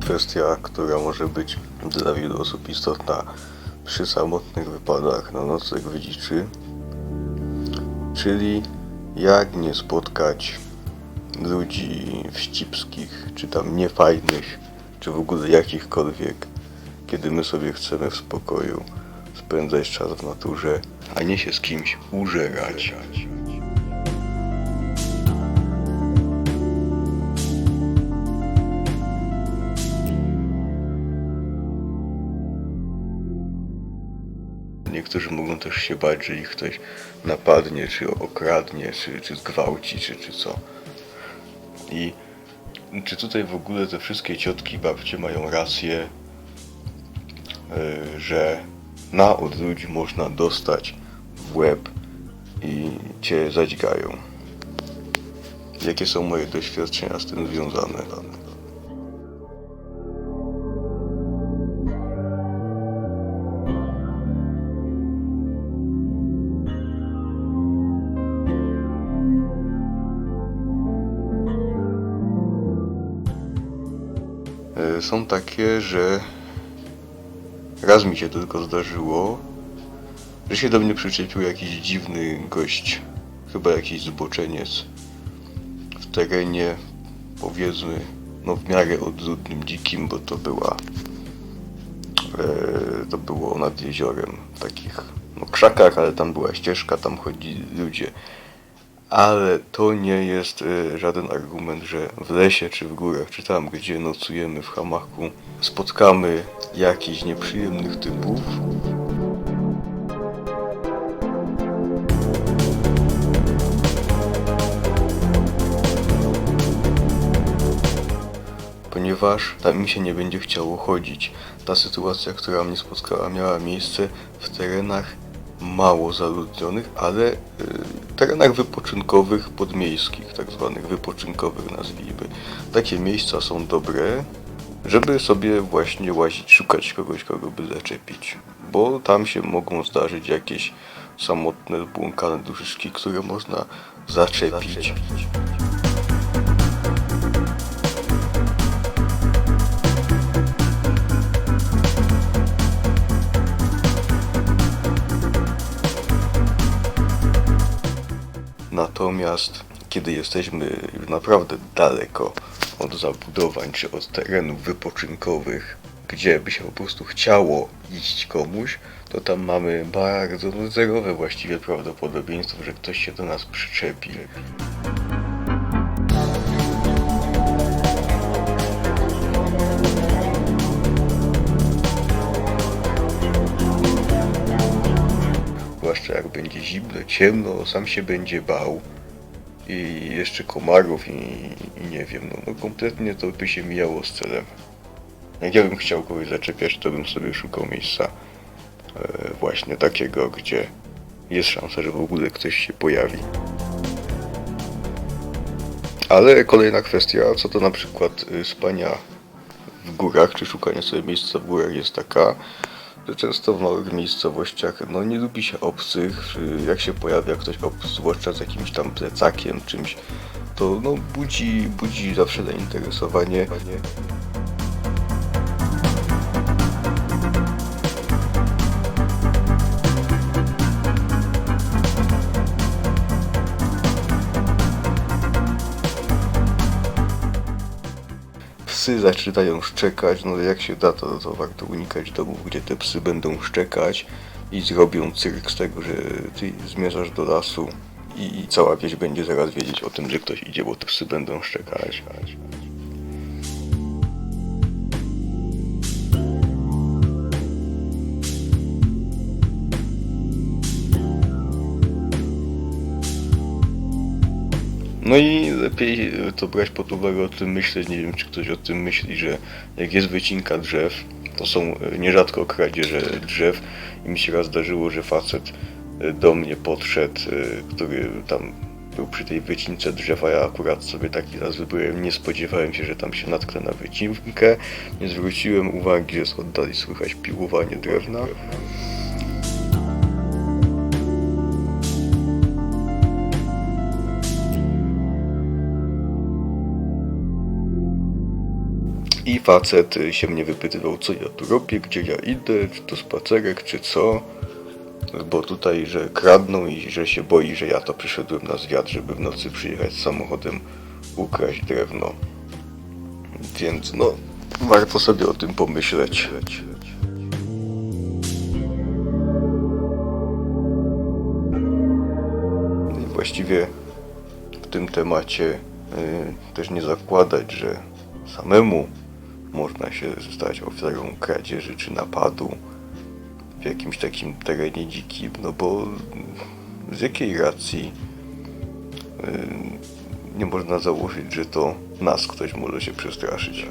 Kwestia, która może być dla wielu osób istotna przy samotnych wypadach na nocleg w dziczy, czyli jak nie spotkać ludzi wścibskich, czy tam niefajnych, czy w ogóle jakichkolwiek, kiedy my sobie chcemy w spokoju spędzać czas w naturze, a nie się z kimś użerać. Niektórzy mogą też się bać, że ich ktoś napadnie, czy okradnie, czy, czy zgwałci, czy, czy co. I czy tutaj w ogóle te wszystkie ciotki, babcie mają rację, yy, że na od ludzi można dostać w łeb i cię zadźgają? Jakie są moje doświadczenia z tym związane? Są takie, że raz mi się tylko zdarzyło, że się do mnie przyczepił jakiś dziwny gość, chyba jakiś zboczeniec w terenie, powiedzmy, no w miarę odludnym, dzikim, bo to była, e, to było nad jeziorem, w takich no, krzakach, ale tam była ścieżka, tam chodzili ludzie. Ale to nie jest e, żaden argument, że w lesie czy w górach, czy tam, gdzie nocujemy w hamaku, spotkamy jakichś nieprzyjemnych typów. Ponieważ tam mi się nie będzie chciało chodzić. Ta sytuacja, która mnie spotkała, miała miejsce w terenach mało zaludnionych, ale y, terenach wypoczynkowych, podmiejskich, tak zwanych wypoczynkowych nazwijmy. Takie miejsca są dobre, żeby sobie właśnie łazić, szukać kogoś, kogo by zaczepić. Bo tam się mogą zdarzyć jakieś samotne, zbłąkane duszyczki, które można zaczepić. Natomiast kiedy jesteśmy naprawdę daleko od zabudowań czy od terenów wypoczynkowych, gdzie by się po prostu chciało iść komuś, to tam mamy bardzo zerowe właściwie prawdopodobieństwo, że ktoś się do nas przyczepi. Zwłaszcza jak będzie zimno, ciemno, sam się będzie bał. I jeszcze komarów i, i nie wiem, no, no kompletnie to by się mijało z celem. Jak ja bym chciał kogoś zaczepiać, to bym sobie szukał miejsca e, właśnie takiego, gdzie jest szansa, że w ogóle ktoś się pojawi. Ale kolejna kwestia, co to na przykład y, spania w górach, czy szukanie sobie miejsca w górach jest taka, często w małych miejscowościach no nie lubi się obcych, jak się pojawia ktoś obcy, zwłaszcza z jakimś tam plecakiem, czymś, to no budzi, budzi zawsze zainteresowanie. Psy zaczynają szczekać, no jak się da, to, to warto unikać domów, gdzie te psy będą szczekać i zrobią cyrk z tego, że ty zmierzasz do lasu i, i cała wieś będzie zaraz wiedzieć o tym, że ktoś idzie, bo te psy będą szczekać. No i lepiej to brać pod uwagę o tym myśleć. Nie wiem, czy ktoś o tym myśli, że jak jest wycinka drzew, to są e, nierzadko kradzieże drzew. I mi się raz zdarzyło, że facet e, do mnie podszedł, e, który tam był przy tej wycince drzewa. Ja akurat sobie taki raz wybrałem. Nie spodziewałem się, że tam się natknę na wycinkę. Nie zwróciłem uwagi, że z oddali słychać piłowanie drewna. Facet się mnie wypytywał, co ja tu robię, gdzie ja idę, czy to spacerek, czy co. Bo tutaj, że kradną i że się boi, że ja to przyszedłem na zwiat, żeby w nocy przyjechać samochodem ukraść drewno. Więc no, warto sobie o tym pomyśleć. I właściwie w tym temacie y, też nie zakładać, że samemu można się stać ofiarą kradzieży czy napadu w jakimś takim terenie dzikim, no bo z jakiej racji y, nie można założyć, że to nas ktoś może się przestraszyć.